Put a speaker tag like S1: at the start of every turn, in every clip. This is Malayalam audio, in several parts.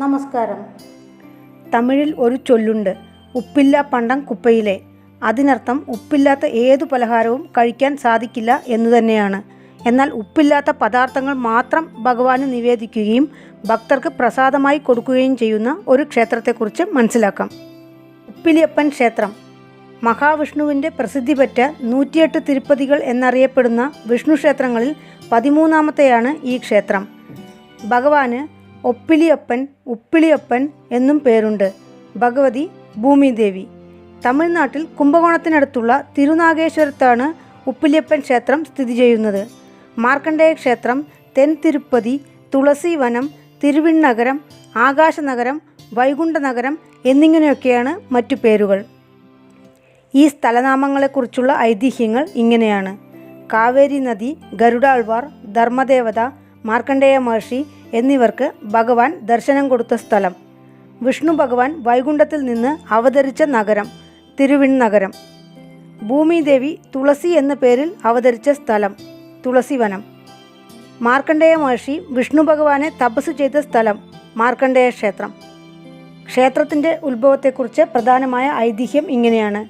S1: നമസ്കാരം. തമിഴിൽ ഒരു ചൊല്ലുണ്ട് ഉപ്പില്ല പണ്ടം കുപ്പയിലെ അതിനർത്ഥം ഉപ്പില്ലാത്ത ഏതു പലഹാരവും കഴിക്കാൻ സാധിക്കില്ല എന്നു തന്നെയാണ്. എന്നാൽ ഉപ്പില്ലാത്ത പദാർത്ഥങ്ങൾ മാത്രം ഭഗവാന് നിവേദിക്കുകയും ഭക്തർക്ക് പ്രസാദമായി കൊടുക്കുകയും ചെയ്യുന്ന ഒരു ക്ഷേത്രത്തെക്കുറിച്ച് മനസ്സിലാക്കാം. ഉപ്പിലിയപ്പൻ ക്ഷേത്രം. മഹാവിഷ്ണുവിന്റെ പ്രസിദ്ധി പറ്റ നൂറ്റിയെട്ട് തിരുപ്പതികൾ എന്നറിയപ്പെടുന്ന വിഷ്ണു ക്ഷേത്രങ്ങളിൽ പതിമൂന്നാമത്തെയാണ് ഈ ക്ഷേത്രം. ഭഗവാന് ഒപ്പിലിയപ്പൻ ഉപ്പിളിയപ്പൻ എന്നും പേരുണ്ട്. ഭഗവതി ഭൂമിദേവി. തമിഴ്നാട്ടിൽ കുംഭകോണത്തിനടുത്തുള്ള തിരുനാഗേശ്വരത്താണ് ഉപ്പിലിയപ്പൻ ക്ഷേത്രം സ്ഥിതി ചെയ്യുന്നത്. മാർക്കണ്ഡേയ ക്ഷേത്രം തെൻ തിരുപ്പതി തുളസിവനം തിരുവിണ്ണഗരം ആകാശനഗരം വൈകുണ്ഠനഗരം എന്നിങ്ങനെയൊക്കെയാണ് മറ്റു പേരുകൾ. ഈ സ്ഥലനാമങ്ങളെക്കുറിച്ചുള്ള ഐതിഹ്യങ്ങൾ ഇങ്ങനെയാണ്. കാവേരി നദി ഗരുഡാൾവാർ ധർമ്മദേവത മാർക്കണ്ഡേയ മഹർഷി എന്നിവർക്ക് ഭഗവാൻ ദർശനം കൊടുത്ത സ്ഥലം. വിഷ്ണു ഭഗവാൻ വൈകുണ്ഠത്തിൽ നിന്ന് അവതരിച്ച നഗരം തിരുവിണ്ണഗരം ഭൂമിദേവി തുളസി എന്ന പേരിൽ അവതരിച്ച സ്ഥലം തുളസിവനം. മാർക്കണ്ഡേയ മഹർഷി വിഷ്ണു ഭഗവാനെ തപസ് ചെയ്ത സ്ഥലം മാർക്കണ്ഡേയ ക്ഷേത്രം. ക്ഷേത്രത്തിന്റെ ഉത്ഭവത്തെക്കുറിച്ച് പ്രധാനമായ ഐതിഹ്യം ഇങ്ങനെയാണ്.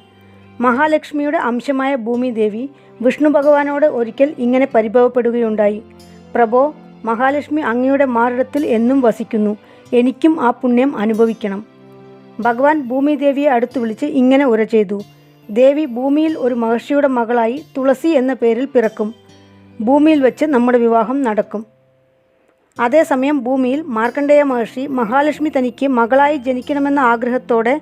S1: മഹാലക്ഷ്മിയുടെ അംശമായ ഭൂമിദേവി വിഷ്ണു ഭഗവാനോട് ഒരിക്കൽ ഇങ്ങനെ പരിഭവപ്പെടുകയുണ്ടായി. പ്രഭോ മഹാലക്ഷ്മി അങ്ങയുടെ മാറിടത്തിൽ എന്നും വസിക്കുന്നു. എനിക്കും ആ പുണ്യം അനുഭവിക്കണം. ഭഗവാൻ ഭൂമിദേവിയെ അടുത്തു വിളിച്ച് ഇങ്ങനെ ഉര ചെയ്തു. ദേവി ഭൂമിയിൽ ഒരു മഹർഷിയുടെ മകളായി തുളസി എന്ന പേരിൽ പിറക്കും. ഭൂമിയിൽ വെച്ച് നമ്മുടെ വിവാഹം നടക്കും. അതേസമയം ഭൂമിയിൽ മാർക്കണ്ഡേയ മഹർഷി മഹാലക്ഷ്മി തനിക്ക് മകളായി ജനിക്കണമെന്ന ആഗ്രഹത്തോടെ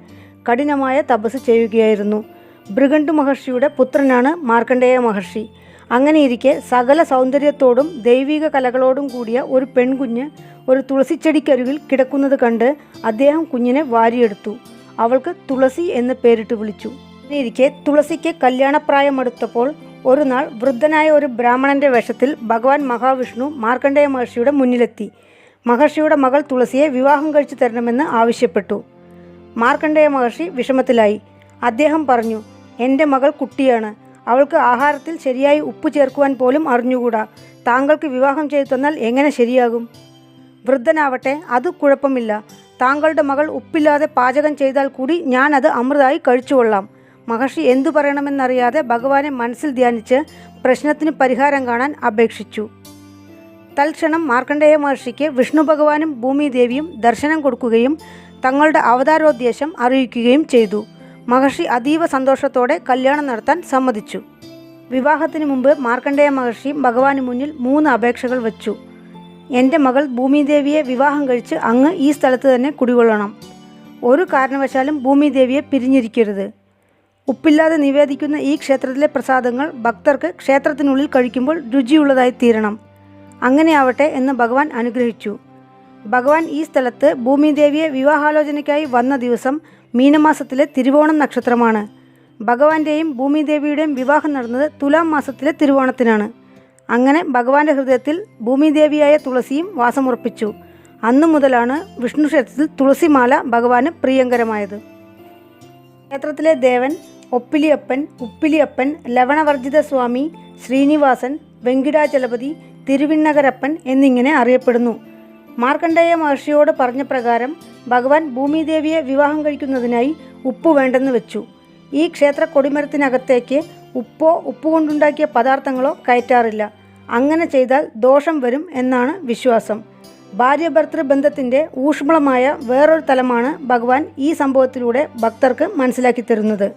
S1: കഠിനമായ തപസ് ചെയ്യുകയായിരുന്നു. ഭൃഗണ്ടു മഹർഷിയുടെ പുത്രനാണ് മാർക്കണ്ഡേയ മഹർഷി. അങ്ങനെയിരിക്കെ സകല സൗന്ദര്യത്തോടും ദൈവിക കലകളോടും കൂടിയ ഒരു പെൺകുഞ്ഞ് ഒരു തുളസിച്ചെടിക്കരികിൽ കിടക്കുന്നത് കണ്ട് അദ്ദേഹം കുഞ്ഞിനെ വാരിയെടുത്തു. അവൾക്ക് തുളസി എന്ന് പേരിട്ട് വിളിച്ചു. അങ്ങനെയിരിക്കെ തുളസിക്ക് കല്യാണപ്രായമടുത്തപ്പോൾ ഒരു നാൾ വൃദ്ധനായ ഒരു ബ്രാഹ്മണന്റെ വേഷത്തിൽ ഭഗവാൻ മഹാവിഷ്ണു മാർക്കണ്ഡേയ മഹർഷിയുടെ മുന്നിലെത്തി. മഹർഷിയുടെ മകൾ തുളസിയെ വിവാഹം കഴിച്ചു തരണമെന്ന് ആവശ്യപ്പെട്ടു. മാർക്കണ്ഡേയ മഹർഷി വിഷമത്തിലായി. അദ്ദേഹം പറഞ്ഞു എന്റെ മകൾ കുട്ടിയാണ്. അവൾക്ക് ആഹാരത്തിൽ ശരിയായി ഉപ്പ് ചേർക്കുവാൻ പോലും അറിഞ്ഞുകൂടാ. താങ്കൾക്ക് വിവാഹം ചെയ്തു തന്നാൽ എങ്ങനെ ശരിയാകും? വൃദ്ധനാവട്ടെ അത് കുഴപ്പമില്ല. താങ്കളുടെ മകൾ ഉപ്പില്ലാതെ പാചകം ചെയ്താൽ കൂടി ഞാൻ അത് അമൃതായി കഴിച്ചുകൊള്ളാം മഹർഷി എന്തു പറയണമെന്നറിയാതെ ഭഗവാനെ മനസ്സിൽ ധ്യാനിച്ച് പ്രശ്നത്തിന് പരിഹാരം കാണാൻ അപേക്ഷിച്ചു. തൽക്ഷണം മാർക്കണ്ഡേയ മഹർഷിക്ക് വിഷ്ണു ഭഗവാനും ഭൂമിദേവിയും ദർശനം കൊടുക്കുകയും തങ്ങളുടെ അവതാരോദ്ദേശം അറിയിക്കുകയും ചെയ്തു. മഹർഷി അതീവ സന്തോഷത്തോടെ കല്യാണം നടത്താൻ സമ്മതിച്ചു. വിവാഹത്തിന് മുമ്പ് മാർക്കണ്ഡേയ മഹർഷി ഭഗവാന് മുന്നിൽ മൂന്ന് അപേക്ഷകൾ വച്ചു. എന്റെ മകൾ ഭൂമിദേവിയെ വിവാഹം കഴിച്ച് അങ്ങ് ഈ സ്ഥലത്ത് തന്നെ കുടികൊള്ളണം. ഒരു കാരണവശാലും ഭൂമിദേവിയെ പിരിഞ്ഞിരിക്കരുത്. ഉപ്പില്ലാതെ നിവേദിക്കുന്ന ഈ ക്ഷേത്രത്തിലെ പ്രസാദങ്ങൾ ഭക്തർക്ക് ക്ഷേത്രത്തിനുള്ളിൽ കഴിക്കുമ്പോൾ രുചിയുള്ളതായി തീരണം. അങ്ങനെയാവട്ടെ എന്ന് ഭഗവാൻ അനുഗ്രഹിച്ചു. ഭഗവാൻ ഈ സ്ഥലത്ത് ഭൂമിദേവിയെ വിവാഹാലോചനയ്ക്കായി വന്ന ദിവസം മീനമാസത്തിലെ തിരുവോണം നക്ഷത്രമാണ്. ഭഗവാന്റെയും ഭൂമിദേവിയുടെയും വിവാഹം നടന്നത് തുലാം മാസത്തിലെ തിരുവോണത്തിനാണ്. അങ്ങനെ ഭഗവാന്റെ ഹൃദയത്തിൽ ഭൂമിദേവിയായ തുളസിയും വാസമുറപ്പിച്ചു. അന്നു മുതലാണ് വിഷ്ണു ക്ഷേത്രത്തിൽ തുളസിമാല ഭഗവാന് പ്രിയങ്കരമായത്. ക്ഷേത്രത്തിലെ ദേവൻ ഒപ്പിലിയപ്പൻ ഉപ്പിലിയപ്പൻ ലവണവർജിത സ്വാമി ശ്രീനിവാസൻ വെങ്കിടാചലപതി തിരുവിണ്ണകരപ്പൻ എന്നിങ്ങനെ അറിയപ്പെടുന്നു. മാർക്കണ്ഡേയ മഹർഷിയോട് പറഞ്ഞ പ്രകാരം ഭഗവാൻ ഭൂമിദേവിയെ വിവാഹം കഴിക്കുന്നതിനായി ഉപ്പ് വേണ്ടെന്ന് വെച്ചു. ഈ ക്ഷേത്ര കൊടിമരത്തിനകത്തേക്ക് ഉപ്പോ ഉപ്പുകൊണ്ടുണ്ടാക്കിയ പദാർത്ഥങ്ങളോ കയറ്റാറില്ല. അങ്ങനെ ചെയ്താൽ ദോഷം വരും എന്നാണ് വിശ്വാസം. ഭാര്യ ഭർത്തൃ ബന്ധത്തിന്റെ ഊഷ്മളമായ വേറൊരു തലമാണ് ഭഗവാൻ ഈ സംഭവത്തിലൂടെ ഭക്തർക്ക് മനസ്സിലാക്കി തരുന്നത്.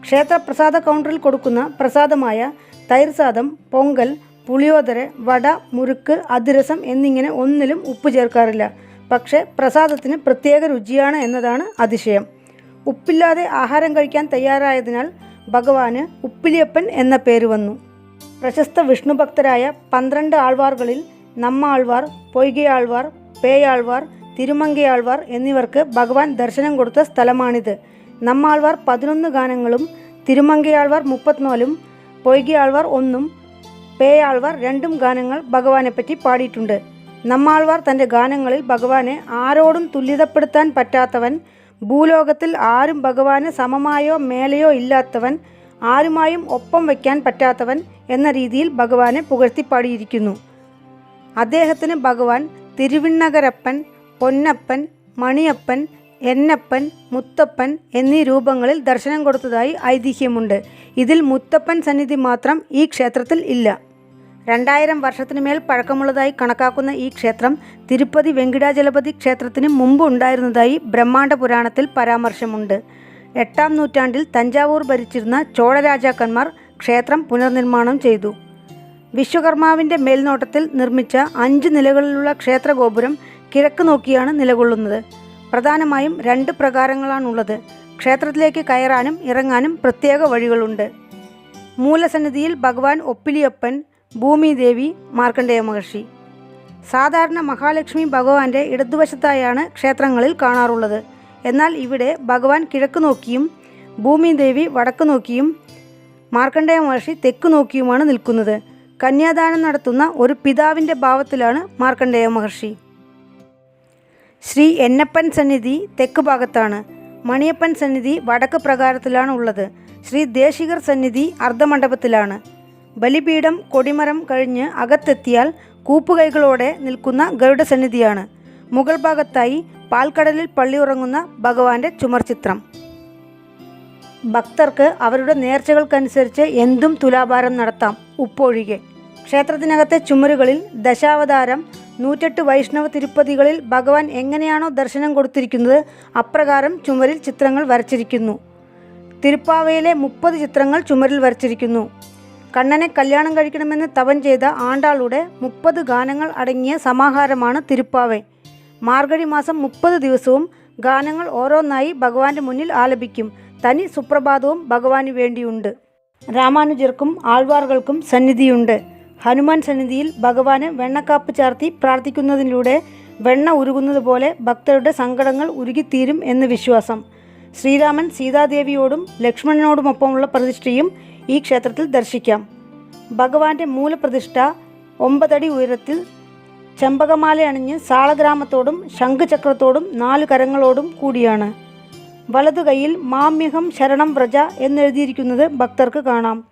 S1: ക്ഷേത്ര പ്രസാദ കൗണ്ടറിൽ കൊടുക്കുന്ന പ്രസാദമായ തൈർസാദം പൊങ്കൽ പുളിയോദര വട മുറുക്ക് അതിരസം എന്നിങ്ങനെ ഒന്നിലും ഉപ്പ് ചേർക്കാറില്ല. പക്ഷേ പ്രസാദത്തിന് പ്രത്യേക രുചിയാണ് എന്നതാണ് അതിശയം. ഉപ്പില്ലാതെ ആഹാരം കഴിക്കാൻ തയ്യാറായതിനാൽ ഭഗവാന് ഉപ്പിലിയപ്പൻ എന്ന പേര് വന്നു. പ്രശസ്ത വിഷ്ണുഭക്തരായ പന്ത്രണ്ട് ആൾവാർകളിൽ നമ്മാൾവാർ പൊയ്കയാൾവാർ പേയാൾവാർ തിരുമങ്കയാൾവാർ എന്നിവർക്ക് ഭഗവാൻ ദർശനം കൊടുത്ത സ്ഥലമാണിത്. നമ്മാൾവാർ പതിനൊന്ന് ഗാനങ്ങളും തിരുമങ്കയാൾവാർ മുപ്പത്തിനാലും പൊയ്കയാൾവാർ ഒന്നും പേയാൾവാർ രണ്ടും ഗാനങ്ങൾ ഭഗവാനെപ്പറ്റി പാടിയിട്ടുണ്ട്. നമ്മാൾവാർ തന്റെ ഗാനങ്ങളിൽ ഭഗവാനെ ആരോടും തുല്യതപ്പെടുത്താൻ പറ്റാത്തവൻ ഭൂലോകത്തിൽ ആരും ഭഗവാന് സമമായോ മേലെയോ ഇല്ലാത്തവൻ ആരുമായും ഒപ്പം വയ്ക്കാൻ പറ്റാത്തവൻ എന്ന രീതിയിൽ ഭഗവാനെ പുകഴ്ത്തി പാടിയിരിക്കുന്നു. അദ്ദേഹത്തിന് ഭഗവാൻ തിരുവിണ്ണകരപ്പൻ പൊന്നപ്പൻ മണിയപ്പൻ എന്നപ്പൻ മുത്തപ്പൻ എന്നീ രൂപങ്ങളിൽ ദർശനം കൊടുത്തതായി ഐതിഹ്യമുണ്ട്. ഇതിൽ മുത്തപ്പൻ സന്നിധി മാത്രം ഈ ക്ഷേത്രത്തിൽ ഇല്ല. രണ്ടായിരം വർഷത്തിനുമേൽ പഴക്കമുള്ളതായി കണക്കാക്കുന്ന ഈ ക്ഷേത്രം തിരുപ്പതി വെങ്കിടാജലപതി ക്ഷേത്രത്തിന് മുമ്പ് ഉണ്ടായിരുന്നതായി ബ്രഹ്മാണ്ഡ പുരാണത്തിൽ പരാമർശമുണ്ട്. എട്ടാം നൂറ്റാണ്ടിൽ തഞ്ചാവൂർ ഭരിച്ചിരുന്ന ചോളരാജാക്കന്മാർ ക്ഷേത്രം പുനർനിർമ്മാണം ചെയ്തു. വിശ്വകർമാവിന്റെ മേൽനോട്ടത്തിൽ നിർമ്മിച്ച അഞ്ച് നിലകളിലുള്ള ക്ഷേത്രഗോപുരം കിഴക്ക് നോക്കിയാണ് നിലകൊള്ളുന്നത്. പ്രധാനമായും രണ്ട് പ്രകാരങ്ങളാണുള്ളത്. ക്ഷേത്രത്തിലേക്ക് കയറാനും ഇറങ്ങാനും പ്രത്യേക വഴികളുണ്ട്. മൂലസന്നിധിയിൽ ഭഗവാൻ ഒപ്പിലിയപ്പൻ ഭൂമിദേവി മാർക്കണ്ഡേയ മഹർഷി. സാധാരണ മഹാലക്ഷ്മി ഭഗവാന്റെ ഇടതുവശത്തായാണ് ക്ഷേത്രങ്ങളിൽ കാണാറുള്ളത്. എന്നാൽ ഇവിടെ ഭഗവാൻ കിഴക്ക് നോക്കിയും ഭൂമിദേവി വടക്ക് നോക്കിയും മാർക്കണ്ഡേയ മഹർഷി തെക്ക് നോക്കിയുമാണ് നിൽക്കുന്നത്. കന്യാദാനം നടത്തുന്ന ഒരു പിതാവിന്റെ ഭാവത്തിലാണ് മാർക്കണ്ഡേയ മഹർഷി. ശ്രീ എന്നപ്പൻ സന്നിധി തെക്ക് ഭാഗത്താണ്. മണിയപ്പൻ സന്നിധി വടക്ക് പ്രകാരത്തിലാണ് ഉള്ളത്. ശ്രീ ദേശികർ സന്നിധി അർദ്ധമണ്ഡപത്തിലാണ്. ബലിപീഠം കൊടിമരം കഴിഞ്ഞ് അകത്തെത്തിയാൽ കൂപ്പുകൈകളോടെ നിൽക്കുന്ന ഗരുഡ സന്നിധിയാണ് മുകൾ ഭാഗത്തായി പാൽക്കടലിൽ പള്ളിയുറങ്ങുന്ന ഭഗവാന്റെ ചുമർചിത്രം. ഭക്തർക്ക് അവരുടെ നേർച്ചകൾക്കനുസരിച്ച് എന്തും തുലാഭാരം നടത്താം ഉപ്പൊഴികെ. ക്ഷേത്രത്തിനകത്തെ ചുമരുകളിൽ ദശാവതാരം നൂറ്റെട്ട് വൈഷ്ണവ തിരുപ്പതികളിൽ ഭഗവാൻ എങ്ങനെയാണോ ദർശനം കൊടുത്തിരിക്കുന്നത് അപ്രകാരം ചുമരിൽ ചിത്രങ്ങൾ വരച്ചിരിക്കുന്നു. തിരുപ്പാവയിലെ മുപ്പത് ചിത്രങ്ങൾ ചുമരിൽ വരച്ചിരിക്കുന്നു. കണ്ണനെ കല്യാണം കഴിക്കണമെന്ന് തവൻ ചെയ്ത ആണ്ടാളുടെ മുപ്പത് ഗാനങ്ങൾ അടങ്ങിയ സമാഹാരമാണ് തിരുപ്പാവൈ. മാർഗഴി മാസം മുപ്പത് ദിവസവും ഗാനങ്ങൾ ഓരോന്നായി ഭഗവാന്റെ മുന്നിൽ ആലപിക്കും. തനി സുപ്രഭാതവും ഭഗവാന് വേണ്ടിയുണ്ട്. രാമാനുജർക്കും ആൾവാറുകൾക്കും സന്നിധിയുണ്ട്. ഹനുമാൻ സന്നിധിയിൽ ഭഗവാന് വെണ്ണക്കാപ്പ് ചാർത്തി പ്രാർത്ഥിക്കുന്നതിലൂടെ വെണ്ണ ഉരുകുന്നത് പോലെ ഭക്തരുടെ സങ്കടങ്ങൾ ഉരുകിത്തീരും എന്ന് വിശ്വാസം. ശ്രീരാമൻ സീതാദേവിയോടും ലക്ഷ്മണനോടുമൊപ്പമുള്ള പ്രതിഷ്ഠയും ഈ ക്ഷേത്രത്തിൽ ദർശിക്കാം. ഭഗവാന്റെ മൂലപ്രതിഷ്ഠ ഒമ്പതടി ഉയരത്തിൽ ചെമ്പകമാല അണിഞ്ഞ് സാളഗ്രാമത്തോടും ശംഖുചക്രത്തോടും നാലു കരങ്ങളോടും കൂടിയാണ്. വലതു കൈയിൽ മാമ്യഹം ശരണം വ്രജ എന്നെഴുതിയിരിക്കുന്നത് ഭക്തർക്ക് കാണാം.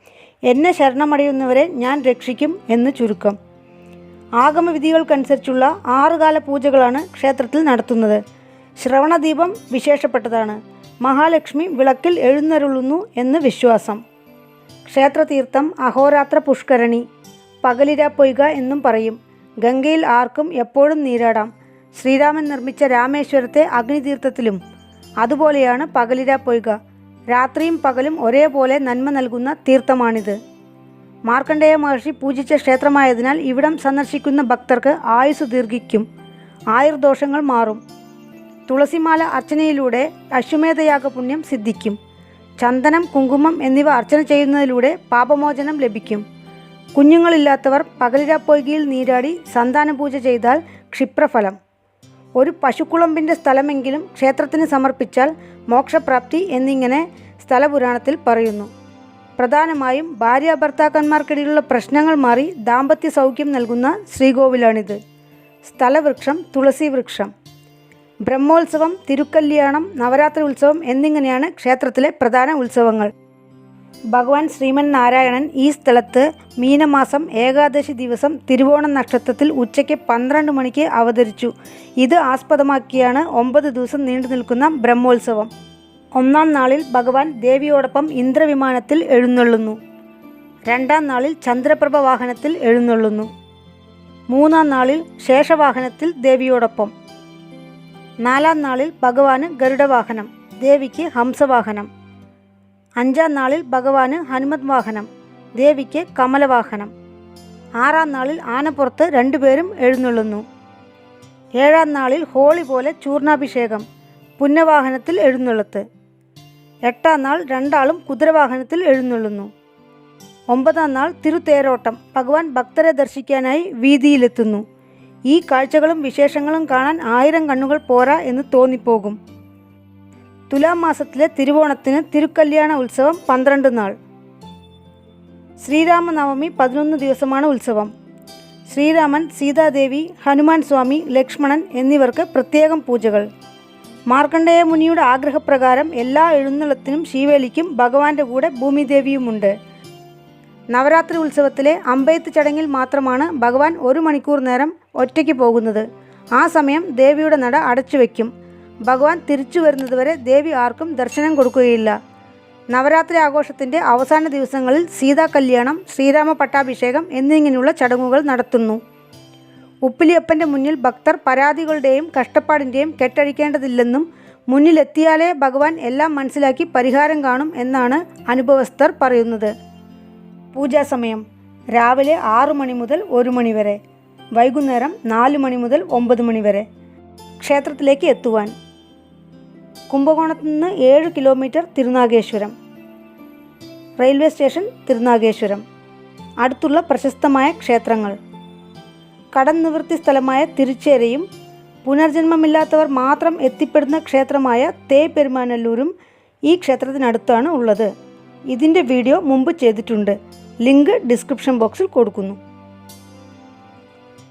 S1: എന്നെ ശരണമടയുന്നവരെ ഞാൻ രക്ഷിക്കും എന്ന് ചുരുക്കം. ആഗമവിധികൾക്കനുസരിച്ചുള്ള ആറുകാല പൂജകളാണ് ക്ഷേത്രത്തിൽ നടത്തുന്നത്. ശ്രവണദീപം വിശേഷപ്പെട്ടതാണ്. മഹാലക്ഷ്മി വിളക്കിൽ എഴുന്നരുളുന്നു എന്ന് വിശ്വാസം. ക്ഷേത്രതീർത്ഥം അഹോരാത്ര പുഷ്കരണി. പകലിര പൊയ്ക എന്നും പറയും. ഗംഗയിൽ ആർക്കും എപ്പോഴും നീരാടാം. ശ്രീരാമൻ നിർമ്മിച്ച രാമേശ്വരത്തെ അഗ്നിതീർത്ഥത്തിലും. അതുപോലെയാണ് പകലിര പൊയ്ക. രാത്രിയും പകലും ഒരേപോലെ നന്മ നൽകുന്ന തീർത്ഥമാണിത്. മാർക്കണ്ഡേയ മഹർഷി പൂജിച്ച ക്ഷേത്രമായതിനാൽ ഇവിടം സന്ദർശിക്കുന്ന ഭക്തർക്ക് ആയുസ് ദീർഘിക്കും. ആയുർദോഷങ്ങൾ മാറും. തുളസിമാല അർച്ചനയിലൂടെ അശ്വമേധയാഗ പുണ്യം സിദ്ധിക്കും. ചന്ദനം കുങ്കുമം എന്നിവ അർച്ചന ചെയ്യുന്നതിലൂടെ പാപമോചനം ലഭിക്കും. കുഞ്ഞുങ്ങളില്ലാത്തവർ പകലിരപ്പൊയ്കയിൽ നീരാടി സന്താന പൂജ ചെയ്താൽ ക്ഷിപ്രഫലം. ഒരു പശുക്കുളമ്പിന്റെ സ്ഥലമെങ്കിലും ക്ഷേത്രത്തിന് സമർപ്പിച്ചാൽ മോക്ഷപ്രാപ്തി എന്നിങ്ങനെ സ്ഥലപുരാണത്തിൽ പറയുന്നു. പ്രധാനമായും ഭാര്യ ഭർത്താക്കന്മാർക്കിടയിലുള്ള പ്രശ്നങ്ങൾ മാറി ദാമ്പത്യ സൗഖ്യം നൽകുന്ന ശ്രീകോവിലാണിത്. സ്ഥലവൃക്ഷം തുളസി വൃക്ഷം ബ്രഹ്മോത്സവം തിരുക്കല്യാണം നവരാത്രി ഉത്സവം എന്നിങ്ങനെയാണ് ക്ഷേത്രത്തിലെ പ്രധാന ഉത്സവങ്ങൾ. ഭഗവാൻ ശ്രീമൻ നാരായണൻ ഈ സ്ഥലത്ത് മീനമാസം ഏകാദശി ദിവസം തിരുവോണ നക്ഷത്രത്തിൽ ഉച്ചയ്ക്ക് പന്ത്രണ്ട് മണിക്ക് അവതരിച്ചു. ഇത് ആസ്പദമാക്കിയാണ് ഒമ്പത് ദിവസം നീണ്ടു നിൽക്കുന്ന ബ്രഹ്മോത്സവം. ഒന്നാം നാളിൽ ഭഗവാൻ ദേവിയോടൊപ്പം ഇന്ദ്രവിമാനത്തിൽ എഴുന്നള്ളുന്നു. രണ്ടാം നാളിൽ ചന്ദ്രപ്രഭ വാഹനത്തിൽ എഴുന്നള്ളുന്നു. മൂന്നാം നാളിൽ ശേഷവാഹനത്തിൽ ദേവിയോടൊപ്പം. നാലാം നാളിൽ ഭഗവാന് ഗരുഡവാഹനം ദേവിക്ക് ഹംസവാഹനം. അഞ്ചാം നാളിൽ ഭഗവാന് ഹനുമത് വാഹനം ദേവിക്ക് കമലവാഹനം. ആറാം നാളിൽ ആനപ്പുറത്ത് രണ്ടുപേരും എഴുന്നള്ളുന്നു. ഏഴാം നാളിൽ ഹോളി പോലെ ചൂർണാഭിഷേകം പുന്നവാഹനത്തിൽ എഴുന്നള്ളത്ത്. എട്ടാം നാൾ രണ്ടാളും കുതിരവാഹനത്തിൽ എഴുന്നള്ളുന്നു. ഒമ്പതാം നാൾ തിരുത്തേരോട്ടം ഭഗവാൻ ഭക്തരെ ദർശിക്കാനായി വീതിയിലെത്തുന്നു. ഈ കാഴ്ചകളും വിശേഷങ്ങളും കാണാൻ ആയിരം കണ്ണുകൾ പോരാ എന്ന് തോന്നിപ്പോകും. തുലാം മാസത്തിലെ തിരുവോണത്തിന് തിരുക്കല്യാണ ഉത്സവം പന്ത്രണ്ട് നാൾ. ശ്രീരാമനവമി പതിനൊന്ന് ദിവസമാണ് ഉത്സവം. ശ്രീരാമൻ സീതാദേവി ഹനുമാൻ സ്വാമി ലക്ഷ്മണൻ എന്നിവർക്ക് പ്രത്യേകം പൂജകൾ. മാർക്കണ്ഡേയ മുനിയുടെ ആഗ്രഹപ്രകാരം എല്ലാ എഴുന്നള്ളത്തിനും ശീവേലിക്കും ഭഗവാന്റെ കൂടെ ഭൂമിദേവിയുമുണ്ട്. നവരാത്രി ഉത്സവത്തിലെ അമ്പെയ്ത്ത് ചടങ്ങിൽ മാത്രമാണ് ഭഗവാൻ ഒരു മണിക്കൂർ നേരം ഒറ്റയ്ക്ക് പോകുന്നത്. ആ സമയം ദേവിയുടെ നട അടച്ചു വയ്ക്കും ഭഗവാൻ തിരിച്ചു വരുന്നതുവരെ ദേവി ആർക്കും ദർശനം കൊടുക്കുകയില്ല. നവരാത്രി ആഘോഷത്തിന്റെ അവസാന ദിവസങ്ങളിൽ സീതാ കല്യാണം ശ്രീരാമ പട്ടാഭിഷേകം എന്നിങ്ങനെയുള്ള ചടങ്ങുകൾ നടത്തുന്നു. ഉപ്പിലിയപ്പന്റെ മുന്നിൽ ഭക്തർ പരാതികളുടെയും കഷ്ടപ്പാടിന്റെയും കെട്ടഴിക്കേണ്ടതില്ലെന്നും മുന്നിലെത്തിയാലേ ഭഗവാൻ എല്ലാം മനസ്സിലാക്കി പരിഹാരം കാണും എന്നാണ് അനുഭവസ്ഥർ പറയുന്നത്. പൂജാസമയം രാവിലെ ആറു മണി മുതൽ ഒരു മണി വരെ. വൈകുന്നേരം നാല് മണി മുതൽ ഒമ്പത് മണി വരെ. ക്ഷേത്രത്തിലേക്ക് എത്തുവാൻ. കുംഭകോണത്തു നിന്ന് ഏഴ് kilometre Thirunageswaram. Railway station Thirunageswaram. അടുത്തുള്ള പ്രശസ്തമായ ക്ഷേത്രങ്ങൾ. കടം നിവൃത്തി സ്ഥലമായ തിരുച്ചേരയും പുനർജന്മമില്ലാത്തവർ മാത്രം എത്തിപ്പെടുന്ന ക്ഷേത്രമായ തേ പെരുമാനല്ലൂരും ഈ ക്ഷേത്രത്തിനടുത്താണ് ഉള്ളത്. ഇതിന്റെ വീഡിയോ മുമ്പ് ചെയ്തിട്ടുണ്ട്. ലിങ്ക് ഡിസ്ക്രിപ്ഷൻ ബോക്സിൽ കൊടുക്കുന്നു.